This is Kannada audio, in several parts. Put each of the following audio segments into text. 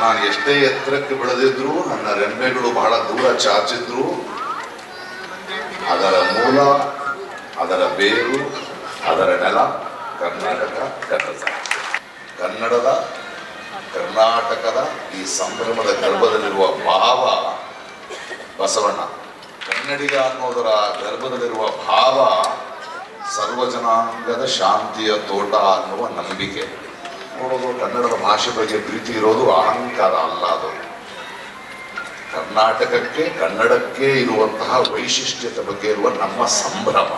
ನಾನು ಎಷ್ಟೇ ಎತ್ತರಕ್ಕೆ ಬೆಳೆದಿದ್ರು ನನ್ನ ರೆಂಬೆಗಳು ಬಹಳ ದೂರ ಚಾಚಿದ್ರು. ಅದರ ಮೂಲ, ಅದರ ಬೇರು, ಅದರ ನೆಲ, ಕರ್ನಾಟಕ, ಕನ್ನಡ. ಕನ್ನಡದ, ಕರ್ನಾಟಕದ ಈ ಸಂಭ್ರಮದ ಗರ್ಭದಲ್ಲಿರುವ ಭಾವ ಬಸವಣ್ಣ, ಕನ್ನಡಿಗ ಅನ್ನೋದರ ಗರ್ಭದಲ್ಲಿರುವ ಭಾವ ಸರ್ವಜನಾಂಗದ ಶಾಂತಿಯ ತೋಟ ಅನ್ನುವ ನಂಬಿಕೆ. ನೋಡೋದು ಕನ್ನಡದ ಭಾಷೆ ಬಗ್ಗೆ ಪ್ರೀತಿ ಇರೋದು ಅಹಂಕಾರ ಅಲ್ಲ ಅದು. ಕರ್ನಾಟಕಕ್ಕೆ ಕನ್ನಡಕ್ಕೆ ಇರುವಂತಹ ವೈಶಿಷ್ಟ್ಯತೆ ಬಗ್ಗೆ ಇರುವ ನಮ್ಮ ಸಂಭ್ರಮ.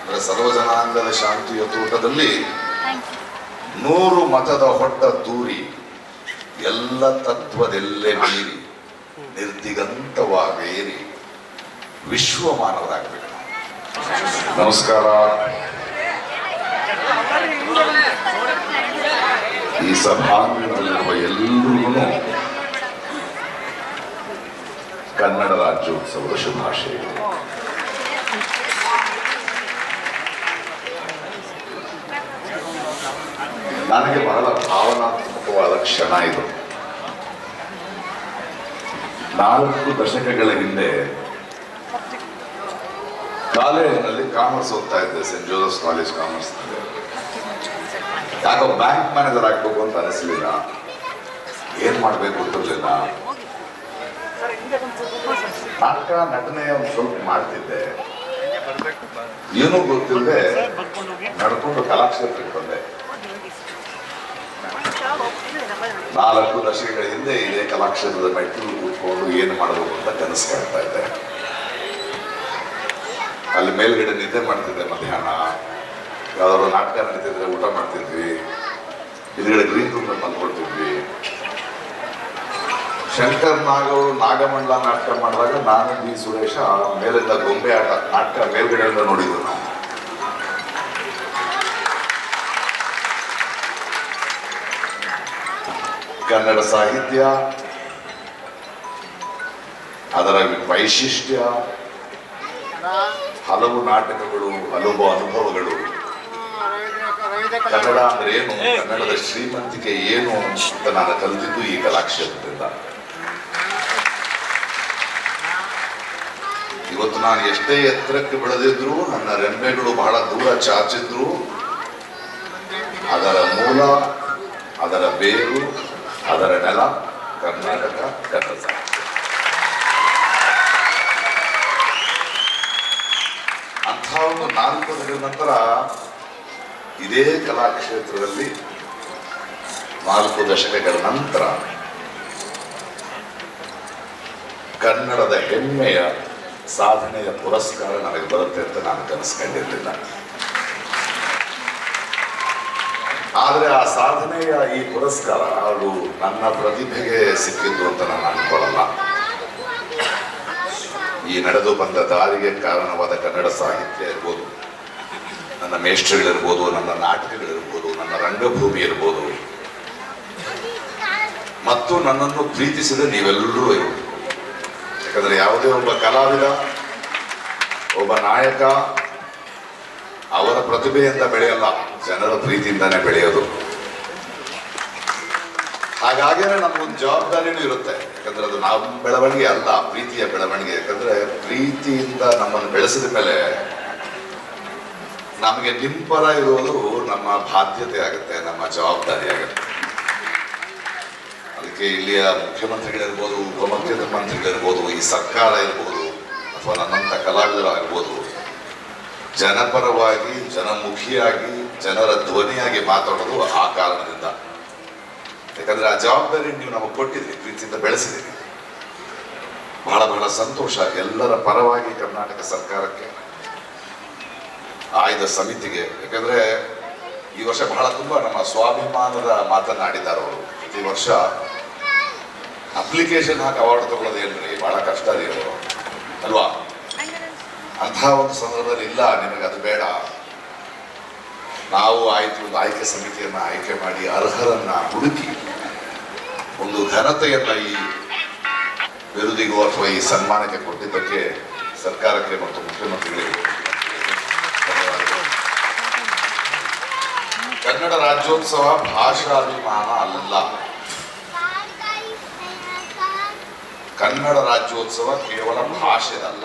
ಅಂದ್ರೆ ಸರ್ವಜನಾಂಗದ ಶಾಂತಿಯ ತೋಟದಲ್ಲಿ ನೂರು ಮತದ ಹೊಟ್ಟ ತೂರಿ ಎಲ್ಲ ತತ್ವದೆಲ್ಲೇ ಮೀರಿ ನಿರ್ದಿಗಂತವಾಗೇರಿ. ವಿಶ್ವಮಾನವರಾಗಬೇಕು. ನಮಸ್ಕಾರ. ಈ ಸಭಾಂಗಣದಲ್ಲಿರುವ ಎಲ್ಲರಿಗೂ ಕನ್ನಡ ರಾಜ್ಯೋತ್ಸವದ ಶುಭಾಶಯಗಳು. ನನಗೆ ಬಹಳ ಭಾವನಾತ್ಮಕವಾದ ಕ್ಷಣ ಇದು. ನಾಲ್ಕು ದಶಕಗಳ ಹಿಂದೆ ಕಾಲೇಜಿನಲ್ಲಿ ಕಾಮರ್ಸ್ ಓದ್ತಾ ಇದ್ದೆ ಸೆಂಟ್ ಜೋಸಫ್ ಕಾಲೇಜ್ ಕಾಮರ್ಸ್ ಯಾಕೋ ಬ್ಯಾಂಕ್ ಮ್ಯಾನೇಜರ್ ಆಗ್ಬೇಕು ಅಂತ ಅನಿಸ್ಲಿಲ್ಲ. ಏನ್ ಮಾಡ್ಬೇಕು ಗೊತ್ತಿರ್ಲಿಲ್ಲ ನಾಟಕ ನಟನೆ ಒಂದು ಸ್ವಲ್ಪ ಮಾಡ್ತಿದ್ದೆ. ಏನೂ ಗೊತ್ತಿಲ್ಲದೆ ನಡ್ಕೊಂಡು ಕಲಾಕ್ಷೇತ್ರಕ್ಕೆ ಬಂದೆ. ನಾಲ್ಕು ದಶಕಗಳ ಹಿಂದೆ ಇದೇ ಕಲಾಕ್ಷೇತ್ರದ ಮೆಟ್ಟಿಲು ಕೂತ್ಕೊಂಡು ಏನು ಮಾಡಬೇಕು ಅಂತ ಕನಸು ಕಾಣ್ತಾ ಇದ್ದೆ ಅಲ್ಲಿ ಮೇಲ್ಗಡೆ ನಿದ್ದೆ ಮಾಡ್ತಿದ್ದೆ ಮಧ್ಯಾಹ್ನ. ಯಾವ್ದಾದ್ರು ನಾಟಕ ನಡೀತಿದ್ರೆ ಊಟ ಮಾಡ್ತಿದ್ವಿ. ಹಿಂದ್ಗಡೆ ಗ್ರೀನ್ ರೂಮ್ ಬಂದ್ಕೊಳ್ತಿದ್ವಿ ಶಂಕರ್ ನಾಗವರು ನಾಗಮಂಡಲ ನಾಟಕ ಮಾಡಿದಾಗ ನಾನು, ಬಿ, ಸುರೇಶ ಮೇಲಿಂದ ಗೊಂಬೆ ಆಟ, ನಾಟಕ ಮೇಲ್ಗಡೆಯಿಂದ ನೋಡಿದ್ರು ನಾವು ಕನ್ನಡ ಸಾಹಿತ್ಯ, ಅದರ ವೈಶಿಷ್ಟ್ಯ, ಹಲವು ನಾಟಕಗಳು, ಹಲವು ಅನುಭವಗಳು. ಕನ್ನಡ ಅಂದ್ರೆ ಏನು? ಕನ್ನಡದ ಶ್ರೀಮಂತಿಕೆ ಏನು ಅಂತ ನಾನು ಕಲಿತಿದ್ದು ಈ ಕಲಾಕ್ಷೇತ್ರದಿಂದ ಇವತ್ತು ನಾನು ಎಷ್ಟೇ ಎತ್ತರಕ್ಕೆ ಬೆಳೆದಿದ್ರು ನನ್ನ ರೆಂಬೆಗಳು ಬಹಳ ದೂರ ಚಾಚಿದ್ರು. ಅದರ ಮೂಲ ಅದರ ಬೇರು ಅದರ ನೆಲ ಕರ್ನಾಟಕ ಕನ್ನಡ. ಅಂಥ ಒಂದು ನಾಲ್ಕು ವರ್ಷಗಳ ನಂತರ ಇದೇ ಕಲಾಕ್ಷೇತ್ರದಲ್ಲಿ ನಾಲ್ಕು ದಶಕಗಳ ನಂತರ ಕನ್ನಡದ ಹೆಮ್ಮೆಯ ಸಾಧನೆಯ ಪುರಸ್ಕಾರ ನನಗೆ ಬರುತ್ತೆ ಅಂತ ನಾನು ಕನಸ್ಕೊಂಡಿರಲಿಲ್ಲ. ಆದರೆ ಆ ಸಾಧನೆಯ ಈ ಪುರಸ್ಕಾರ ಅದು ನನ್ನ ಪ್ರತಿಭೆಗೆ ಸಿಕ್ಕಿದ್ದು ಅಂತ ನಾನು ಅನ್ಕೊಳ್ಳಲ್ಲ. ಈ ನಡೆದು ಬಂದ ದಾರಿಗೆ ಕಾರಣವಾದ ಕನ್ನಡ ಸಾಹಿತ್ಯ ಇರ್ಬೋದು ನನ್ನ ಮೇಷ್ಟ್ರಗಳಿರ್ಬೋದು, ನನ್ನ ನಾಟಕಗಳಿರ್ಬೋದು, ನನ್ನ ರಂಗಭೂಮಿ ಇರ್ಬೋದು. ಮತ್ತು ನನ್ನನ್ನು ಪ್ರೀತಿಸಿದ ನೀವೆಲ್ಲರೂ ಇರ್ಬೋದು ಯಾಕಂದ್ರೆ ಯಾವುದೇ ಒಬ್ಬ ಕಲಾವಿದ, ಒಬ್ಬ ನಾಯಕ ಅವರ ಪ್ರತಿಭೆಯಿಂದ ಬೆಳೆಯಲ್ಲ, ಜನರ ಪ್ರೀತಿಯಿಂದಾನೇ ಬೆಳೆಯೋದು. ಹಾಗಾಗಿನೇ ನಮ್ಗೊಂದು ಜವಾಬ್ದಾರಿನೂ ಇರುತ್ತೆ. ಯಾಕಂದ್ರೆ ಅದು ನಮ್ಮ ಬೆಳವಣಿಗೆ ಅಲ್ಲ, ಪ್ರೀತಿಯ ಬೆಳವಣಿಗೆ. ಯಾಕಂದ್ರೆ ಪ್ರೀತಿಯಿಂದ ನಮ್ಮನ್ನು ಬೆಳೆಸಿದ ಮೇಲೆ ನಮಗೆ ನಿಮ್ಮ ಪರ ಇರೋದು ನಮ್ಮ ಬಾಧ್ಯತೆ ಆಗುತ್ತೆ, ನಮ್ಮ ಜವಾಬ್ದಾರಿ ಆಗುತ್ತೆ. ಅದಕ್ಕೆ ಇಲ್ಲಿಯ ಮುಖ್ಯಮಂತ್ರಿಗಳಿರ್ಬೋದು ಉಪಮುಖ್ಯಮಂತ್ರಿಗಳಿರ್ಬೋದು ಈ ಸರ್ಕಾರ ಇರ್ಬೋದು, ಅಥವಾ ನನ್ನಂಥ ಕಲಾವಿದರಾಗಿರ್ಬೋದು, ಜನಪರವಾಗಿ, ಜನಮುಖಿಯಾಗಿ, ಜನರ ಧ್ವನಿಯಾಗಿ ಮಾತಾಡೋದು ಆ ಕಾರಣದಿಂದ. ಯಾಕಂದ್ರೆ ಆ ಜವಾಬ್ದಾರಿ ನೀವು ನಮಗೆ ಕೊಟ್ಟಿದ್ರಿ ಪ್ರೀತಿಯಿಂದ ಬೆಳೆಸಿದ್ದೀರಿ. ಬಹಳ ಬಹಳ ಸಂತೋಷ ಎಲ್ಲರ ಪರವಾಗಿ ಕರ್ನಾಟಕ ಸರ್ಕಾರಕ್ಕೆ. ಆಯ್ದ ಸಮಿತಿಗೆ. ಯಾಕಂದ್ರೆ ಈ ವರ್ಷ ಬಹಳ ತುಂಬಾ ನಮ್ಮ ಸ್ವಾಭಿಮಾನದ ಮಾತನಾಡಿದ್ದಾರೆ ಅವರು. ಪ್ರತಿ ವರ್ಷ ಅಪ್ಲಿಕೇಶನ್ ಹಾಕಿ ಅವಾರ್ಡ್ ತಗೊಳ್ಳೋದೇನ್ರಿ ಬಹಳ ಕಷ್ಟ ರೀ ಅವರು ಅಲ್ವಾ? ಅಂತಹ ಒಂದು ಸಂದರ್ಭದಲ್ಲಿ ಇಲ್ಲ, ನಿಮಗೆ ಅದು ಬೇಡ. ನಾವು ಆಯ್ತು, ಒಂದು ಆಯ್ಕೆ ಸಮಿತಿಯನ್ನ ಆಯ್ಕೆ ಮಾಡಿ ಅರ್ಹರನ್ನ ಹುಡುಕಿ, ಒಂದು ಘನತೆಯನ್ನ ಈ ಬಿರುದಿಗೂ ಅಥವಾ ಈ ಸನ್ಮಾನಕ್ಕೆ ಕೊಟ್ಟಿದ್ದಕ್ಕೆ ಸರ್ಕಾರಕ್ಕೆ ಮತ್ತು ಮುಖ್ಯಮಂತ್ರಿಗಳಿಗೆ ಕನ್ನಡ ರಾಜ್ಯೋತ್ಸವ ಭಾಷಾಭಿಮಾನ ಅಲ್ಲ. ಕನ್ನಡ ರಾಜ್ಯೋತ್ಸವ ಕೇವಲ ಭಾಷೆದಲ್ಲ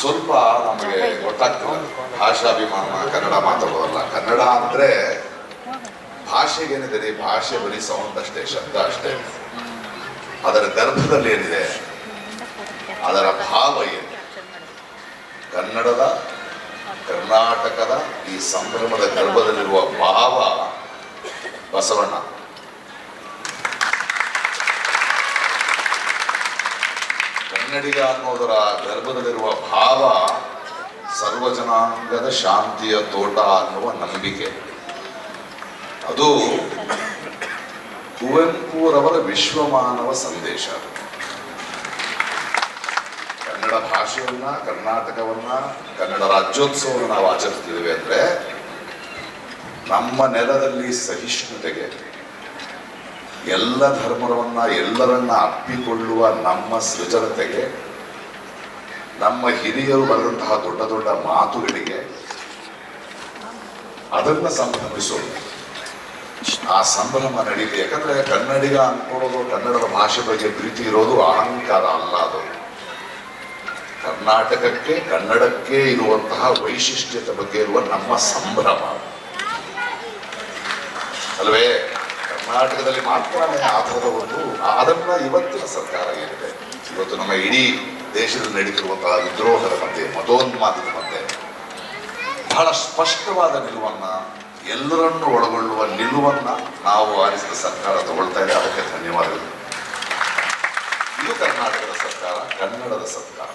ಸ್ವಲ್ಪ ನಮಗೆ ಗೊತ್ತಾಗ್ತದೆ. ಭಾಷಾಭಿಮಾನ ಕನ್ನಡ ಮಾತಾಡೋದಲ್ಲ ಕನ್ನಡ ಅಂದ್ರೆ ಭಾಷೆಗೇನಿದೆ ಭಾಷೆ ಬರೀ ಸೌಂಡ್ ಅಷ್ಟೇ, ಶಬ್ದ ಅಷ್ಟೇ. ಅದರ ಗರ್ಭದಲ್ಲಿ ಏನಿದೆ? ಅದರ ಭಾವ ಏನು ಕನ್ನಡದ ಕರ್ನಾಟಕದ ಈ ಸಂಭ್ರಮದ ಗರ್ಭದಲ್ಲಿರುವ ಭಾವ ಬಸವಣ್ಣ ಕನ್ನಡಿಗ ಅನ್ನೋದರ ಗರ್ಭದಲ್ಲಿರುವ ಭಾವ ಸರ್ವಜನಾಂಗದ ಶಾಂತಿಯ ತೋಟ ಅನ್ನುವ ನಂಬಿಕೆ ಅದು ಕುವೆಂಪುರವರ ವಿಶ್ವಮಾನವ ಸಂದೇಶ ಅದು. ಕನ್ನಡ ಭಾಷೆಯನ್ನ, ಕರ್ನಾಟಕವನ್ನ, ಕನ್ನಡ ರಾಜ್ಯೋತ್ಸವವನ್ನು ನಾವು ಆಚರಿಸ್ತಿದ್ದೇವೆ ಅಂದ್ರೆ ನಮ್ಮ ನೆಲದಲ್ಲಿ ಸಹಿಷ್ಣುತೆಗೆ, ಎಲ್ಲ ಧರ್ಮವನ್ನ, ಎಲ್ಲರನ್ನ ಅಪ್ಪಿಕೊಳ್ಳುವ ನಮ್ಮ ಸೃಜನತೆಗೆ, ನಮ್ಮ ಹಿರಿಯರು ಬರೆದಂತಹ ದೊಡ್ಡ ದೊಡ್ಡ ಮಾತುಗಳಿಗೆ ಅದನ್ನ ಸಂಭ್ರಮಿಸೋದು ಆ ಸಂಭ್ರಮ ನಡೀಲಿ. ಯಾಕಂದ್ರೆ ಕನ್ನಡಿಗ ಅನ್ಕೊಳ್ಳೋದು ಕನ್ನಡದ ಭಾಷೆ ಬಗ್ಗೆ ಪ್ರೀತಿ ಇರೋದು ಅಹಂಕಾರ ಅಲ್ಲ ಅದು. ಕರ್ನಾಟಕಕ್ಕೆ, ಕನ್ನಡಕ್ಕೆ ಇರುವಂತಹ ವೈಶಿಷ್ಟ್ಯತೆ ಬಗ್ಗೆ ಇರುವ ನಮ್ಮ ಸಂಭ್ರಮ. ಅಲ್ವೇ? ಕರ್ನಾಟಕದಲ್ಲಿ ಮಾತ್ರನೇ ಆ ಒಂದು ಅದನ್ನ ಇವತ್ತಿನ ಸರ್ಕಾರ ಏನಿದೆ? ಇವತ್ತು ನಮ್ಮ ಇಡೀ ದೇಶದಲ್ಲಿ ನಡೀತಿರುವಂತಹ ವಿದ್ರೋಹದ ಮಧ್ಯೆ ಮತೋನ್ಮಾದದ ಮಧ್ಯೆ ಬಹಳ ಸ್ಪಷ್ಟವಾದ ನಿಲುವನ್ನ, ಎಲ್ಲರನ್ನು ಒಳಗೊಳ್ಳುವ ನಿಲುವನ್ನ ನಾವು ಆರಿಸಿದ ಸರ್ಕಾರ ತಗೊಳ್ತಾ ಇದೆ. ಅದಕ್ಕೆ ಧನ್ಯವಾದಗಳು. ಇದು ಕರ್ನಾಟಕದ ಸರ್ಕಾರ, ಕನ್ನಡದ ಸರ್ಕಾರ.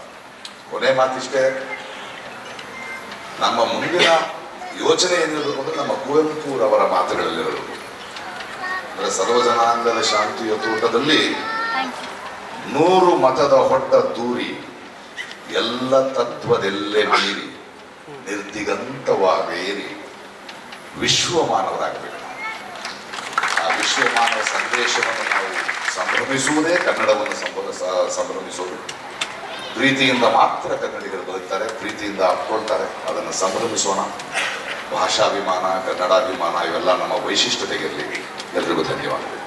ಕೊನೆ ಮಾತಿಷ್ಟೇ. ನಮ್ಮ ಮುಂದಿನ ಯೋಚನೆ ಏನಿರಬೇಕು ಅಂದ್ರೆ ನಮ್ಮ ಕುವೆಂಪುರವರ ಮಾತುಗಳಲ್ಲಿರಬೇಕು ಅಂದ್ರೆ ಸರ್ವಜನಾಂಗದ ಶಾಂತಿಯ ತೋಟದಲ್ಲಿ ನೂರು ಮತದ ಹೊಟ್ಟ ದೂರಿ ಎಲ್ಲ ತತ್ವದೆಲ್ಲೇ ಮೀರಿ, ನಿರ್ದಿಗಂತವಾಗೇರಿ, ವಿಶ್ವಮಾನವರಾಗಬೇಕು. ಆ ವಿಶ್ವಮಾನವ ಸಂದೇಶವನ್ನು ನಾವು ಸಂಭ್ರಮಿಸುವುದೇ ಕನ್ನಡವನ್ನು ಸಂಭ್ರಮಿಸೋದು. ಪ್ರೀತಿಯಿಂದ ಮಾತ್ರ ಕನ್ನಡಿಗರು ಬದುಕ್ತಾರೆ, ಪ್ರೀತಿಯಿಂದ ಅಪ್ಕೊಳ್ತಾರೆ ಅದನ್ನು ಸಂಭ್ರಮಿಸೋಣ. ಭಾಷಾಭಿಮಾನ, ಕನ್ನಡಾಭಿಮಾನ ಇವೆಲ್ಲ ನಮ್ಮ ವೈಶಿಷ್ಟ್ಯತೆಗಿರಲಿ ಎಲ್ರಿಗೂ ಧನ್ಯವಾದ